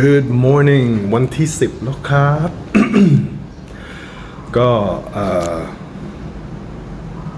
Good morning วันที่ 10 แล้วครับ ก็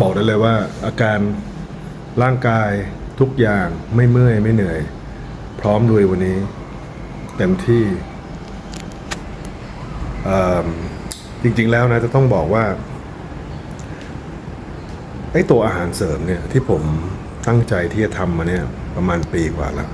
บอกได้เลยว่า อาการร่างกายทุกอย่างไม่เมื่อยไม่เหนื่อย พร้อมด้วยวันนี้ เต็มที่จริง ๆ แล้วนะจะต้องบอกว่าไอ้ตัวอาหารเสริมเนี่ยที่ผมตั้งใจที่จะทำมาเนี่ย ประมาณปีกว่าแล้ว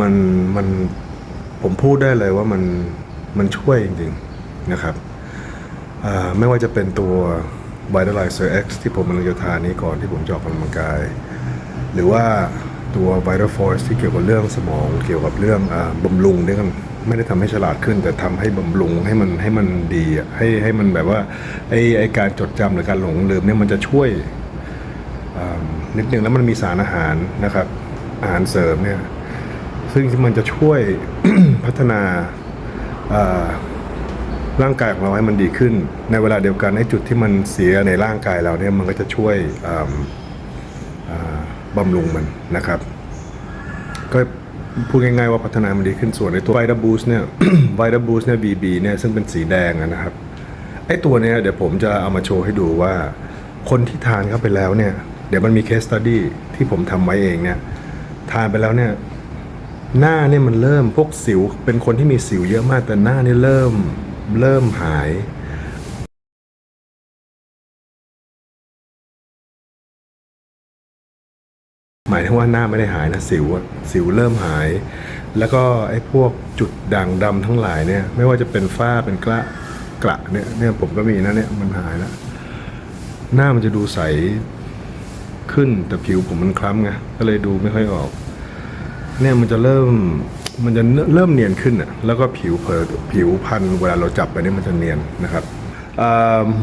มันมัน ผมพูดได้เลยว่ามันมันช่วยจริงๆนะครับไม่ว่าจะเป็นตัว Vitalizer X ที่ผมกำลังจะทานนี้ก่อนที่ผมจะออกกำลังกาย หรือว่าตัว Vital Force ที่เกี่ยวกับเรื่องสมองเกี่ยวกับเรื่องอบำรุงเนี่ยกันไม่ได้ทำให้ฉลาดขึ้น แต่ทำให้บำรุงให้มันให้มันดีให้ให้มันแบบว่าไอไอการจดจำหรือการหลงลืมเนี่ยมันจะช่วยนิดนึงแล้วมันมีสารอาหารนะครับ อาหารเสริมเนี่ย ซึ่งมันจะช่วย พัฒนาร่างกายของเราให้มันดีขึ้น ในเวลาเดียวกันในจุดที่มันเสียในร่างกายเราเนี่ยมันก็จะช่วยบำรุงมันนะครับ ก็พูดง่ายๆว่าพัฒนามันดีขึ้นส่วนในตัวไวท์บูสเนี่ยไวท์บูสเนี่ย VB เนี่ยซึ่งเป็นสีแดงนะครับไอ้ตัวเนี้ยเดี๋ยวผมจะเอามาโชว์ให้ดูว่า คนที่ทานเข้าไปแล้วเนี่ย เดี๋ยวมันมี case study ที่ผมทำไว้เองเนี่ย ทานไปแล้วเนี่ย หน้าเนี่ยมันเริ่มพวกสิวเป็นคนที่มีสิวเยอะมากแต่หน้าเนี่ยเริ่มเริ่มหายหมายถึงว่าหน้าไม่ได้หายนะสิวสิวเริ่มหาย แล้วก็ไอ้พวกจุดด่างดำทั้งหลายเนี่ย ไม่ว่าจะเป็นฝ้าเป็นกระกระเนี่ยเนี่ยผมก็มีนะเนี่ยมันหายแล้วหน้ามันจะดูใสขึ้นแต่ผิวผมมันคล้ำไงก็เลยดูไม่ค่อยออก เนี่ยมันจะเริ่มมันจะเริ่มเนียนขึ้นอะแล้วก็ผิวเผอผิวพันเวลาเราจับไปเนี่ยมันจะเนียนนะครับ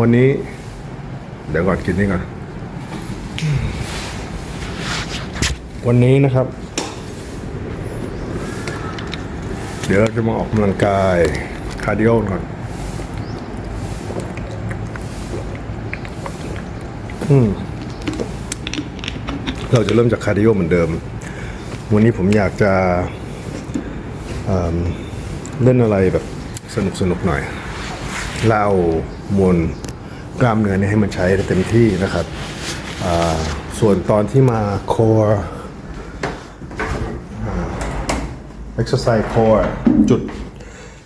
วันนี้ เดี๋ยวก่อนกินนี่ก่อนวันนี้นะครับ เดี๋ยวเราจะมาออกกำลังกายคาร์ดิโอก่อนอืมเราจะเริ่มจากคาร์ดิโอเหมือนเดิม วันนี้ผมอยากจะเเล่นอะไรแบบสนุกสนุกหน่อย เล่ามวลกล้ามเนื้อเนี่ยให้มันใช้ได้เต็มที่นะครับ ส่วนตอนที่มา core exercise core จุด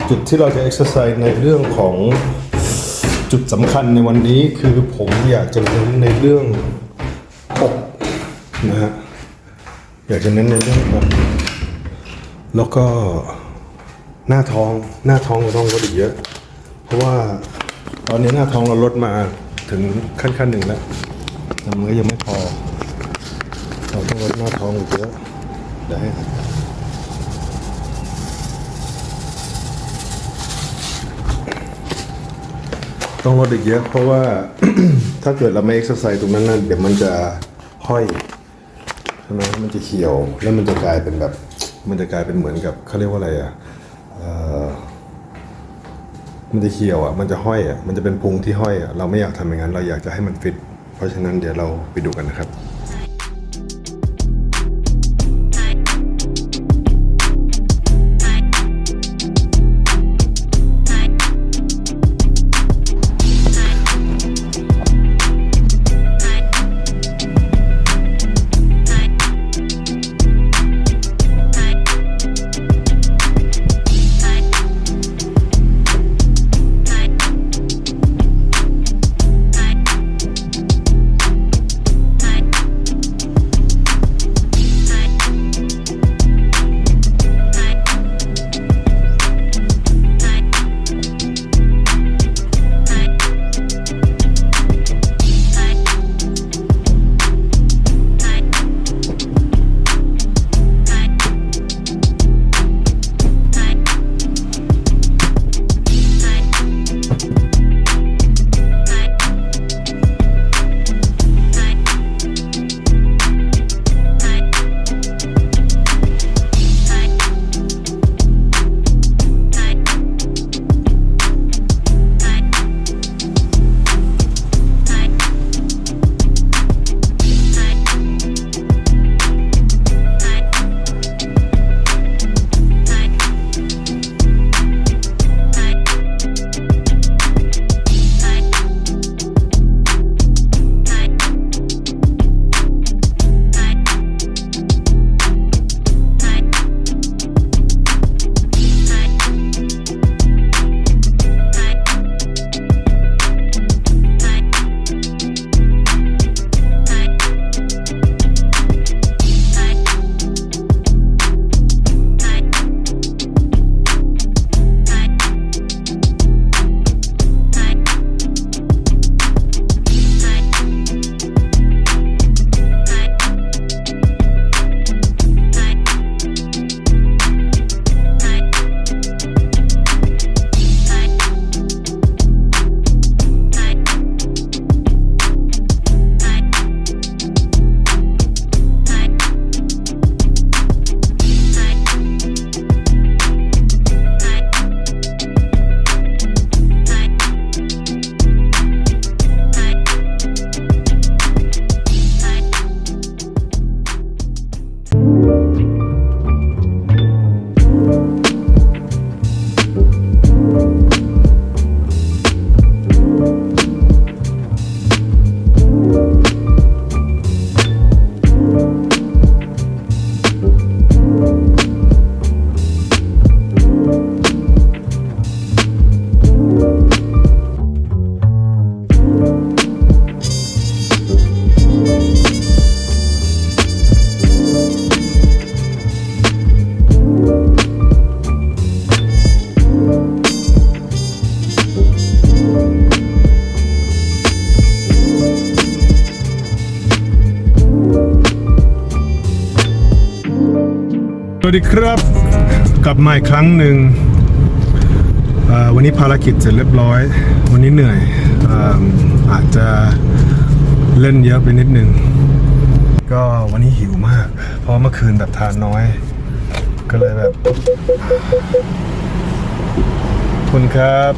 จุดที่เราจะ exercise ในเรื่องของจุดสำคัญในวันนี้คือผมอยากจะเน้นในเรื่องอกนะฮะ อยากจะเน้นในเรื่องอกแล้วก็หน้าท้องหน้าท้องเราต้องลดอีกเยอะ เพราะว่าตอนนี้หน้าท้องเราลดมาถึงขั้นขั้นหนึ่งแล้วแต่มันก็ยังไม่พอ เราต้องลดหน้าท้องอีกเยอะเดี๋ยวให้ต้องลดอีกเยอะ เพราะว่าถ้าเกิดเราไม่เอ็กซ์ไซส์ตรงนั้นนั่นเดี๋ยวมันจะห้อย ช่ไหมมันจะเขียวแล้วมันจะกลายเป็นแบบ มันจะกลายเป็นเหมือนกับเขาเรียกว่าอะไรอะออมันจะเขียวอะ มันจะห้อยอะ มันจะเป็นพุงที่ห้อยอะ เราไม่อยากทำอย่างนั้น เราอยากจะให้มันฟิต เพราะฉะนั้นเดี๋ยวเราไปดูกันนะครับ สวัสดีครับกลับมาอีกครั้งหนึ่งวันนี้ภารกิจเสร็จเรียบร้อย วันนี้เหนื่อยออาจจะเล่นเยอะไปนิดนึง ก็วันนี้หิวมาก เพราะเมื่อคืนแบบทานน้อย ก็เลยแบบคุณครับ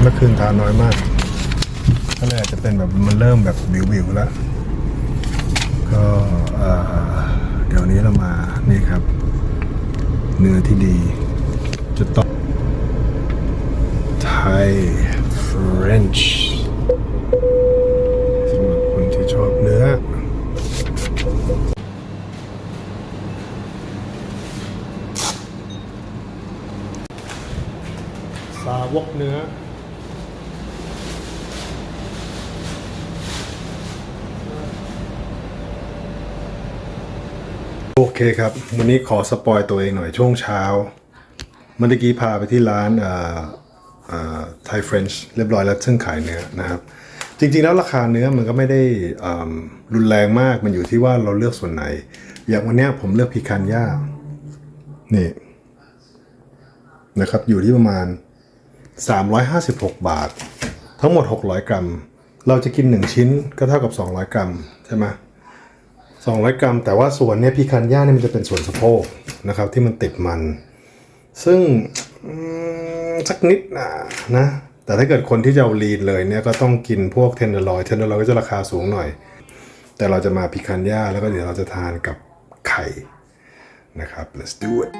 เมื่อคืนทานน้อยมาก ก็เลยอาจจะเป็นแบบมันเริ่มแบบวิวๆแล้ว ก็อ่อเดี๋ยวนี้เรามานี่ครับ เนื้อที่ดี จะต้องไทย French สำหรับคนที่ชอบเนื้อสาวกเนื้อ โอเคครับ วันนี้ขอสปอยตัวเองหน่อยช่วงเช้า เมื่อกี้พาไปที่ร้านไทยเฟรนช์เรียบร้อยแล้วซึ่งขายเนื้อนะครับ จริงๆแล้วราคาเนื้อมันก็ไม่ได้รุนแรงมากมันอยู่ที่ว่าเราเลือกส่วนไหน อย่างวันนี้ผมเลือกพิคันย่านี่นะครับอยู่ที่ประมาณ 356 บาท ทั้งหมด 600 กรัม เราจะกิน 1 ชิ้นก็เท่ากับ 200 กรัม ใช่ไหม 200 กรัม แต่ว่าส่วนเนี้ยพิคันย่าเนี่ยมันจะเป็นส่วนสะโพกนะครับ ที่มันติดมัน ซึ่งสักนิดนะนะ แต่ถ้าเกิดคนที่จะเอาลีนเลยเนี่ยก็ต้องกินพวกเทนเดอร์ลอยเทนเดอร์ลอยก็จะราคาสูงหน่อย แต่เราจะมาพิคันย่าแล้วก็เดี๋ยวเราจะทานกับไข่นะครับ let's do it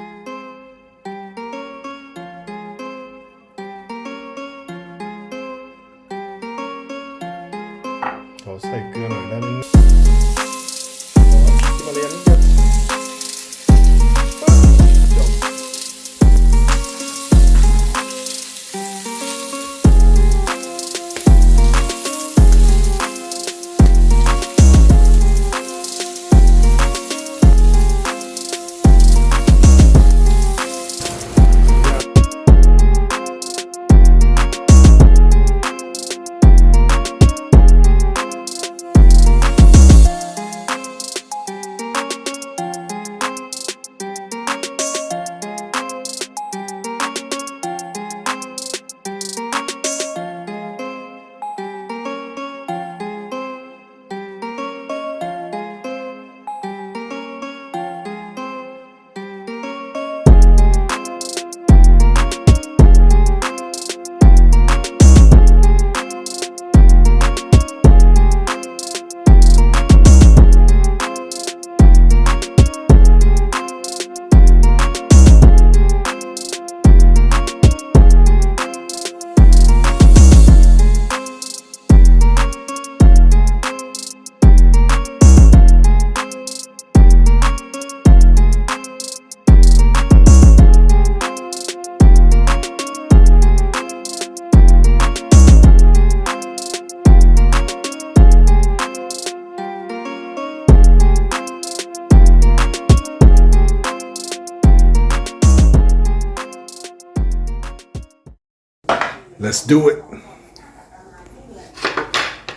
let's do it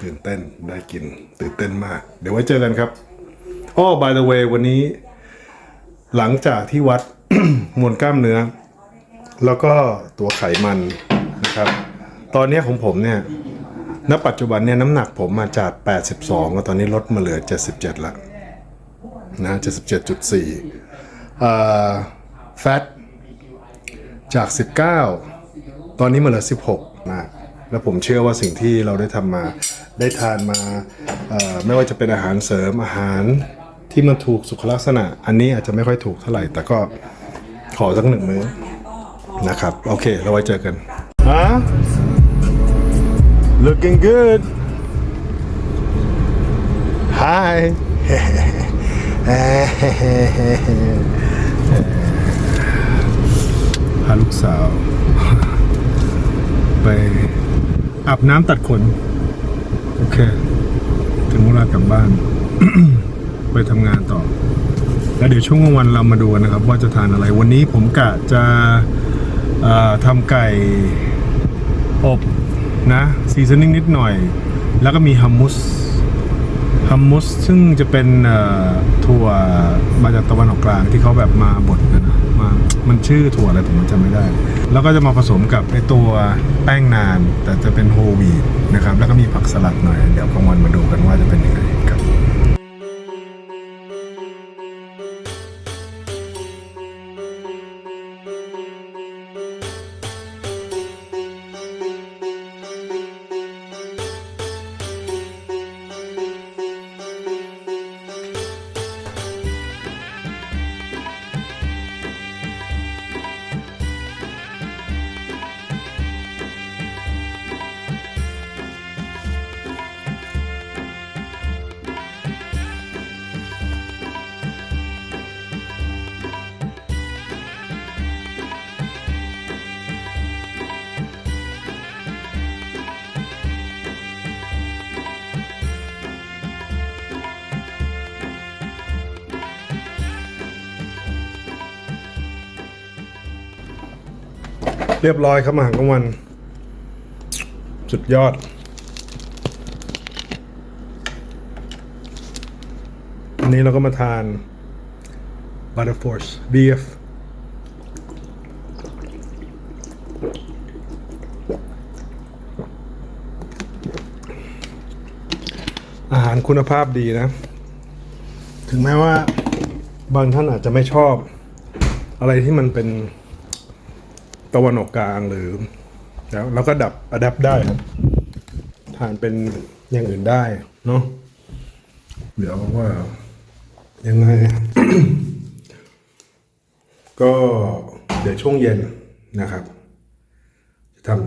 ตื่นเต้นได้กิน ตื่นเต้นมาก เดี๋ยวไว้เจอกันครับอ้อ by the way วันนี้ หลังจากที่วัด มวลกล้ามเนื้อ แล้วก็ตัวไขมันนะครับ ตอนนี้ของผมเนี่ยณปัจจุบันเนี่ยน้ำหนักผมมาจาก 82แล้วตอนนี้ลดมาเหลือ 77ละนะ77.4เอ่อแฟตจาก 19 ตอนนี้มาเหลือ 16นะแล้วผมเชื่อว่าสิ่งที่เราได้ทำมาได้ทานมาไม่ว่าจะเป็นอาหารเสริมอาหารที่มันถูกสุขลักษณะ อันนี้อาจจะไม่ค่อยถูกเท่าไหร่ แต่ก็ขอสักหนึ่งมื้อนะครับ โอเค เราไว้เจอกันฮะ looking good hi พาลูกสาว ไปอาบน้ำตัดขน โอเค ถึงเวลากลับบ้าน ไปทำงานต่อ แล้วเดี๋ยวช่วงกลางวันเรามาดูกันนะครับ ว่าจะทานอะไร วันนี้ผมกะจะทำไก่อบนะซีซันนิ่งนิดหน่อย แล้วก็มีฮัมมุส ฮัมมุสซึ่งจะเป็นถั่วมาจากตะวันออกกลางที่เขาแบบมาบดนะมามันชื่อถั่วอะไรผมจำไม่ได้ แล้วก็จะมาผสมกับไอตัวแป้งนาน แต่จะเป็นโฮวีดนะครับ แล้วก็มีผักสลัดหน่อย เดี๋ยวกลางวันมาดูกันว่าจะเป็นยังไง เรียบร้อยครับอาหารกลางวัน สุดยอด อันนี้เราก็มาทาน Butterforce Beef อาหารคุณภาพดีนะ ถึงแม้ว่าบางท่านอาจจะไม่ชอบ อะไรที่มันเป็น ตะวันออกกลางหรือ แล้วเราก็ดับอัดับได้ทานเป็นอย่างอื่นได้เนาะเดี๋ยวว่า ยังไง ก็เดี๋ยวช่วงเย็นนะครับจะทำ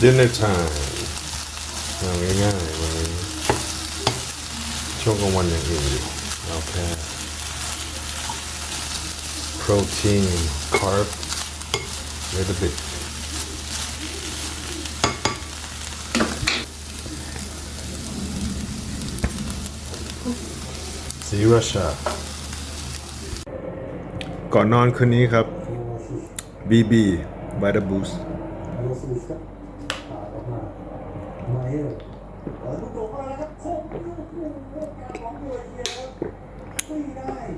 dinner time ง่ายๆวันนี้ช่วงกลางวันอย่างอื่นอยู่เอาแค่ protein, carb, little bit. See Russia ก่อนนอนคืนนี้ครับ BB by the Boost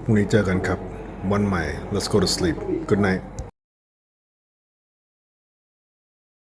พรุ่งนี้เจอกันครับ วันใหม่ let's go to sleep good night